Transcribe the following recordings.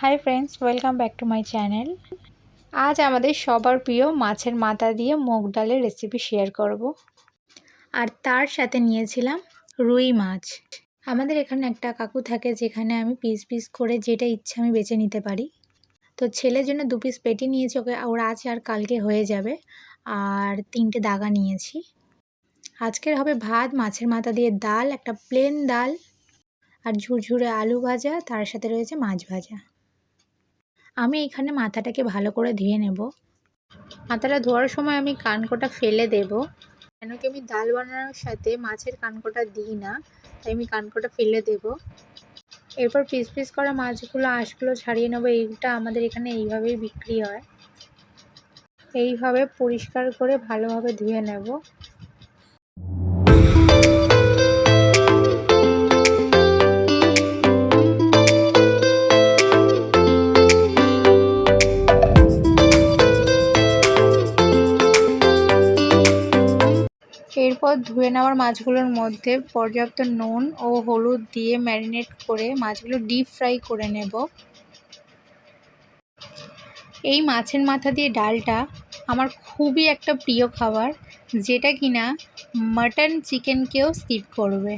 Hi friends welcome back to my channel আজ আমাদের সবার প্রিয় মাছের মাথা দিয়ে মুগ ডালের রেসিপি শেয়ার করব। আর তার সাথে নিয়েছিলাম রুই মাছ। আমাদের এখানে একটা কাকু থাকে যেখানে আমি পিস পিস করে যেটা ইচ্ছা আমি বেছে নিতে পারি। তো ছেলের জন্য দু পিস পেটি নিয়েছি, ওকে ওর আজ আর কালকে হয়ে যাবে। আর তিনটে দাগা নিয়েছি। আজকের হবে ভাত, মাছের মাথা দিয়ে ডাল, একটা প্লেন ডাল। আর ঝুরঝুরে আলু ভাজা, তার সাথে রয়েছে মাছ ভাজা। আমি এখানে মাথাটাকে ভালো করে ধুয়ে নেব। মাথাটা ধোয়ার সময় আমি কানকোটা ফেলে দেব। কেন কি আমি ডাল বানানোর সাথে মাছের কানকোটা দিই না, তাই আমি কানকোটা ফেলে দেব। এরপর পিস পিস করা মাছগুলো, আঁশগুলো ছাড়িয়ে নেব। এইটা আমাদের এখানে এইভাবেই বিক্রি হয়। এইভাবে পরিষ্কার করে ভালোভাবে ধুয়ে নেব। এরপর ধুয়ে নেওয়ার মাছগুলোর মধ্যে পর্যাপ্ত নুন ও হলুদ দিয়ে ম্যারিনেট করে মাছগুলো ডিপ ফ্রাই করে নেব। এই মাছের মাথা দিয়ে ডালটা আমার খুবই একটা প্রিয় খাবার, যেটা কিনা মাটন চিকেনকেও স্কিপ করবে।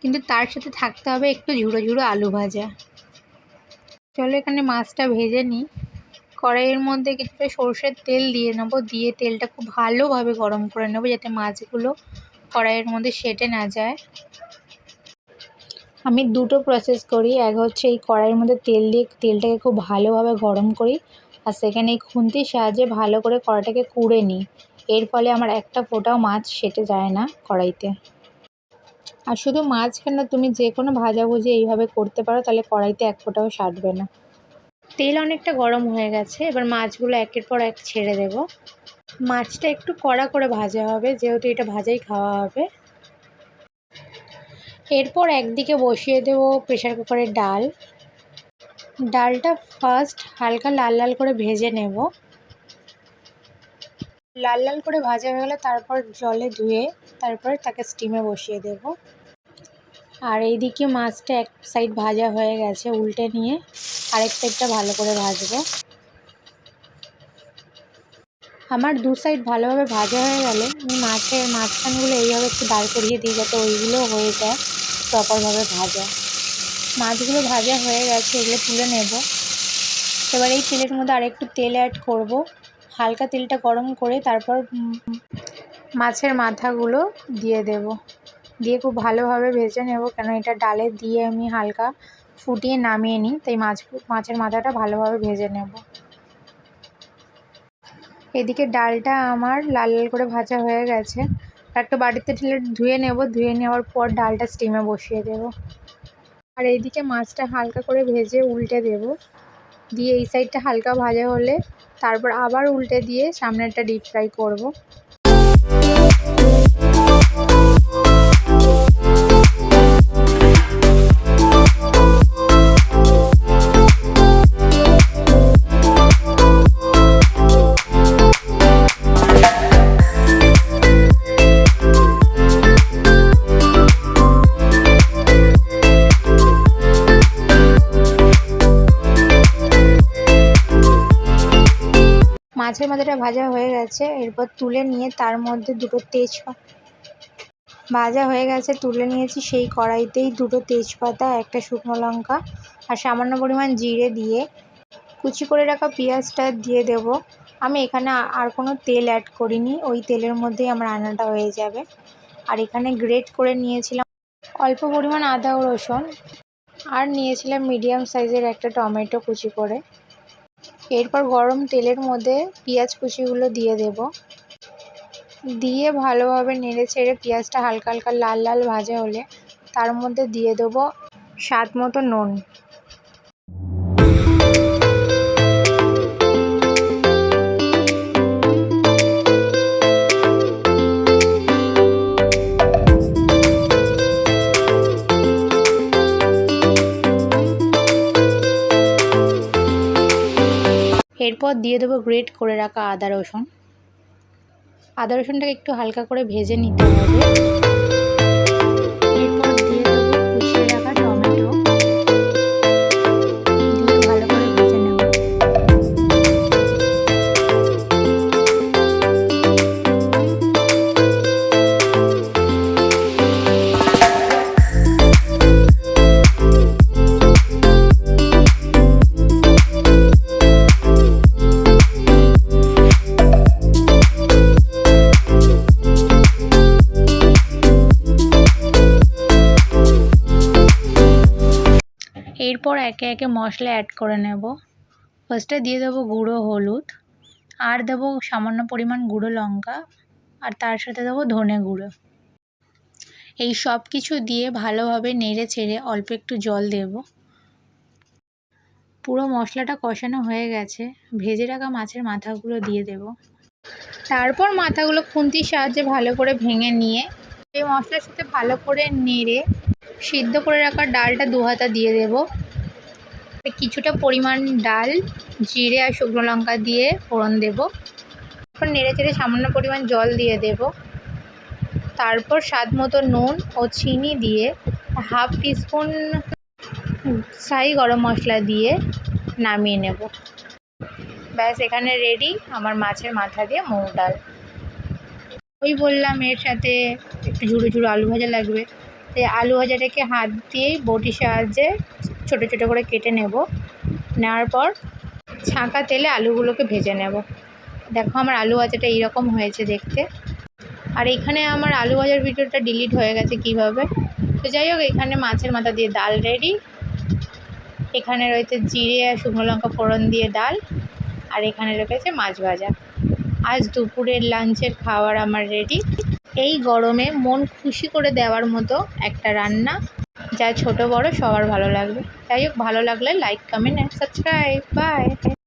কিন্তু তার সাথে থাকতে হবে একটু ঝুড়ো ঝুড়ো আলু ভাজা। চলো এখানে মাছটা ভেজে নিই। কড়াইয়ের মধ্যে কিছুটা সর্ষের তেল দিয়ে নেব। দিয়ে তেলটা খুব ভালোভাবে গরম করে নেব যাতে মাছগুলো কড়াইয়ের মধ্যে সেটে না যায়। আমি দুটো প্রসেস করি। এক হচ্ছে এই কড়াইয়ের মধ্যে তেল দিয়ে তেলটাকে খুব ভালোভাবে গরম করি আর সেখানে এই খুন্তির সাহায্যে ভালো করে কড়াইটাকে কুড়ে নিই। এর ফলে আমার একটা ফোঁটাও মাছ সেটে যায় না কড়াইতে। আর শুধু মাছ কেন, তুমি যে কোনো ভাজাভুজি এইভাবে করতে পারো, তাহলে কড়াইতে এক ফোঁটাও সাটবে না। তেল অনেকটা গরম হয়ে গেছে, এবার মাছগুলো একের পর এক ছেড়ে দেব। মাছটা একটু কড়া করে ভাজা হবে, যেহেতু এটা ভাজাই খাওয়া হবে। এরপর একদিকে বসিয়ে দেব প্রেশার কুকারের ডাল। ডালটা ফার্স্ট হালকা লাল লাল করে ভেজে নেব। লাল লাল করে ভাজা হয়ে গেলে তারপর জলে ধুয়ে তারপর তাকে স্টিমে বসিয়ে দেব। আর এইদিকে মাছটা এক সাইড ভাজা হয়ে গেছে উল্টে নিয়ে আরেক সাইডটা ভালো করে ভাজবো। আমার দু সাইড ভালোভাবে ভাজা হয়ে গেলে আমি মাছের মাঝখানগুলো এইভাবে একটু দাঁড় করিয়ে দিই যাতে ওইগুলো হয়ে যায় প্রপারভাবে ভাজা। মাছগুলো ভাজা হয়ে গেছে, এগুলো তুলে নেব। এবার এই তেলের মধ্যে আরেকটু তেল অ্যাড করব। হালকা তেলটা গরম করে তারপর মাছের মাথাগুলো দিয়ে দেব। দিয়ে খুব ভালোভাবে ভেজে নেব। কেন এটা ডালে দিয়ে আমি হালকা ফুটিয়ে নামিয়ে নিই, তাই মাছ, মাছের মাথাটা ভালোভাবে ভেজে নেব। এদিকে ডালটা আমার লাল লাল করে ভাজা হয়ে গেছে। একটা বাড়িতে ঢেলে ধুয়ে নেব, ধুয়ে নেওয়ার পর ডালটা স্টিমে বসিয়ে দেব। আর এইদিকে মাছটা হালকা করে ভেজে উল্টে দেব। দিয়ে এই সাইডটা হালকা ভাজা হলে তারপর আবার উল্টে দিয়ে সামনেরটা ডিপ ফ্রাই করব। মাছের মাথাটা ভাজা হয়ে গেছে, এরপর তুলে নিয়ে তার মধ্যে দুটো তেজপাতা ভাজা হয়ে গেছে, তুলে নিয়েছি সেই কড়াইতেই দুটো তেজপাতা, একটা শুকনো লঙ্কা আর সামান্য পরিমাণ জিরে দিয়ে কুচি করে রাখা পেঁয়াজটা দিয়ে দেব। আমি এখানে আর কোনো তেল অ্যাড করিনি, ওই তেলের মধ্যেই আমার রান্নাটা হয়ে যাবে। আর এখানে গ্রেট করে নিয়েছিলাম অল্প পরিমাণ আদা ও রসুন আর নিয়েছিলাম মিডিয়াম সাইজের একটা টমেটো কুচি করে। এরপর গরম তেলের মধ্যে পেঁয়াজ কুচিগুলো দিয়ে দেব। দিয়ে ভালোভাবে নেড়ে ছেড়ে পেঁয়াজটা হালকা হালকা লাল লাল ভাজা হলে তার মধ্যে দিয়ে দেবো স্বাদ মতো নুন। এরপর দিয়ে দেবো গ্রেট করে রাখা আদা রসুন। আদা রসুনটাকে একটু হালকা করে ভেজে নিতে হবে। এরপর একে একে মশলা অ্যাড করে নেব। ফার্স্টে দিয়ে দেবো গুঁড়ো হলুদ, আর দেবো সামান্য পরিমাণ গুঁড়ো লঙ্কা, আর তার সাথে দেবো ধনে গুঁড়ো। এই সব কিছু দিয়ে ভালোভাবে নেড়ে ছেড়ে অল্প একটু জল দেব। পুরো মশলাটা কষানো হয়ে গেছে। ভেজে রাখা মাছের মাথাগুলো দিয়ে দেব। তারপর মাথাগুলো খুন্তির সাহায্যে ভালো করে ভেঙে নিয়ে এই মশলার সাথে ভালো করে নেড়ে সিদ্ধ করে রাখা ডালটা দু হাতা দিয়ে দেব। কিছুটা পরিমাণ ডাল, জিরে আর শুকনো লঙ্কা দিয়ে ফোড়ন দেব। তারপর নেড়ে চেড়ে সামান্য পরিমাণ জল দিয়ে দেব। তারপর স্বাদ মতো নুন ও চিনি দিয়ে হাফ টিস্পুন সাই গরম মশলা দিয়ে নামিয়ে নেব। ব্যাস, এখানে রেডি আমার মাছের মাথা দিয়ে মুগ ডাল। ওই বললাম এর সাথে একটু ঝুড়ো ঝুড়ো আলু ভাজা লাগবে। তাই আলু ভাজাটাকে হাত দিয়েই বটির সাহায্যে ছোটো ছোটো করে কেটে নেব। নেওয়ার পর ছাঁকা তেলে আলুগুলোকে ভেজে নেব। দেখো আমার আলু ভাজাটা এইরকম হয়েছে দেখতে। আর এখানে আমার আলু ভাজার ভিডিওটা ডিলিট হয়ে গেছে কীভাবে? তো যাই হোক, এখানে মাছের মাথা দিয়ে ডাল রেডি। এখানে রয়েছে জিরে আর শুকনো লঙ্কা ফোড়ন দিয়ে ডাল। আর এখানে রয়েছে মাছ ভাজা। আজ দুপুরের লাঞ্চের খাবার আমার রেডি। এই গরমে মন খুশি করে দেওয়ার মতো একটা রান্না। যা ছোট বড় সবার ভালো লাগবে। যাই হোক, ভালো লাগলে like comment and subscribe bye